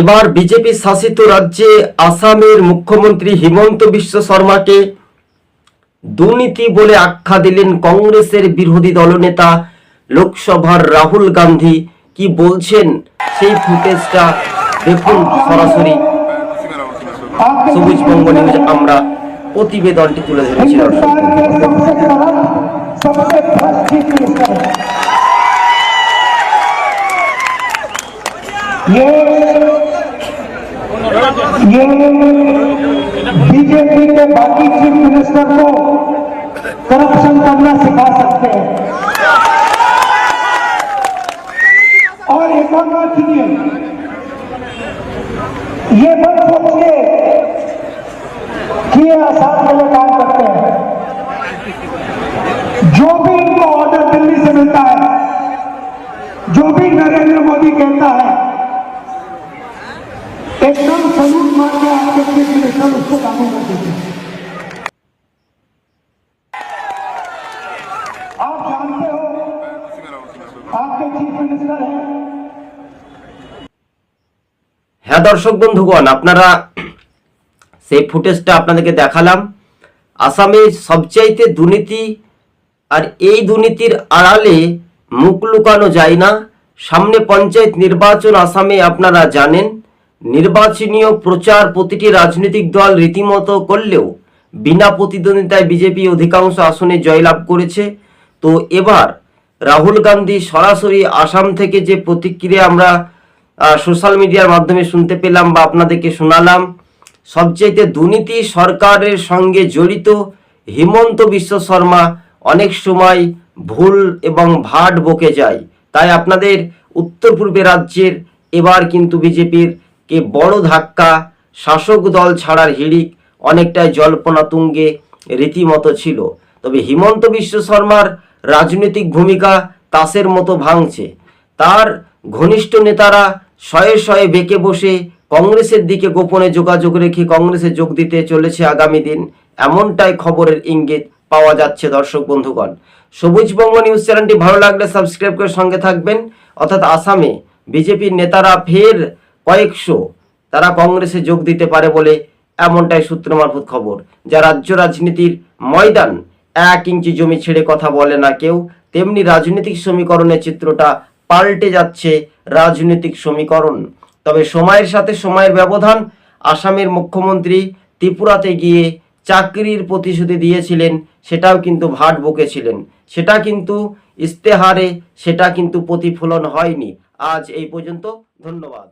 এবার বিজেপি শাসিত রাজ্যে আসামের মুখ্যমন্ত্রী হিমন্ত বিশ্ব শর্মাকে দুর্নীতি বলে আখ্যা দিলেন কংগ্রেসের বিরোধী দলনেতা লোকসভার রাহুল গান্ধী। কি বলছেন? সেই ফুটেজটা দেখুন সরাসরি। সবুজ বঙ্গ নিউজ আমরা প্রতিবেদনটি তুলে ধরেছি দর্শক ये बीजेपी के बाकी चीफ मिनिस्टर को करप्शन करना सिखा सकते हैं। और एक और बात सुनिए ये मत सोचिए कि ये आसान वाले काम करते हैं। जो भी इनको ऑर्डर दिल्ली से मिलता है, जो भी नरेंद्र मोदी कहता है एकदम सलूट मार के आपके चीफ मिनिस्टर उसको लागू कर देते हैं आप जानते हो आपके चीफ मिनिस्टर हैं হ্যাঁ দর্শক বন্ধুগণ আপনারা সেই ফুটেজটা আপনাদেরকে দেখালাম আসামে সবচাইতে দুর্নীতি আর এই দুর্নীতির আড়ালে মুখ লুকানো যায় না সামনে পঞ্চায়েত নির্বাচন আসামে আপনারা জানেন নির্বাচনীয় প্রচার প্রতিটি রাজনৈতিক দল রীতিমতো করলেও বিনা প্রতিদ্বন্দ্বিতায় বিজেপি অধিকাংশ আসনে জয়লাভ করেছে। তো এবার রাহুল গান্ধী সরাসরি আসাম থেকে যে প্রতিক্রিয়া আমরা সোশ্যাল মিডিয়ার মাধ্যমে শুনতে পেলাম বা আপনাদেরকে শোনালাম সবচেয়ে দুর্নীতি সরকারের সঙ্গে জড়িত হিমন্ত বিশ্ব শর্মা অনেক সময় ভুল এবং ভাট বকে যায়। তাই আপনাদের উত্তর পূর্বে রাজ্যের এবার কিন্তু বিজেপির কে বড় ধাক্কা, শাসক দল ছাড়ার হিড়িক অনেকটাই জল্পনা তুঙ্গে রীতিমতো ছিল। তবে হিমন্ত বিশ্ব শর্মার রাজনৈতিক ভূমিকা তাসের মতো ভাঙছে। তার ঘনিষ্ঠ নেতারা শয়ে শয়ে বেঁকে বসে কংগ্রেসের দিকে গোপনে যোগাযোগ রেখে কংগ্রেসে যোগ দিতে চলেছে আগামী দিন। এমনটাই খবরের ইঙ্গিত পাওয়া যাচ্ছে দর্শক বন্ধুগণ। সবুজ বঙ্গ নিউজ চ্যানেলটি ভালো লাগলে সাবস্ক্রাইব করে সঙ্গে থাকবেন। অর্থাৎ আসামে বিজেপির নেতারা ফের কয়েকশো তারা কংগ্রেসে যোগ দিতে পারে বলে এমনটাই সূত্র মারফত খবর, যা রাজ্য রাজনীতির ময়দান এক ইঞ্চি জমি ছেড়ে কথা বলে না কেউ। তেমনি রাজনৈতিক সমীকরণের চিত্রটা পাল্টে যাচ্ছে রাজনৈতিক সমীকরণ। তবে সময়ের সাথে সময়ের ব্যবধান, আসামের মুখ্যমন্ত্রী ত্রিপুরাতে গিয়ে চাকরির প্রতিশ্রুতি দিয়েছিলেন, সেটাও কিন্তু ভাট বকেছিলেন। সেটা কিন্তু ইস্তেহারে, সেটা কিন্তু প্রতিফলন হয়নি। আজ এই পর্যন্ত, ধন্যবাদ।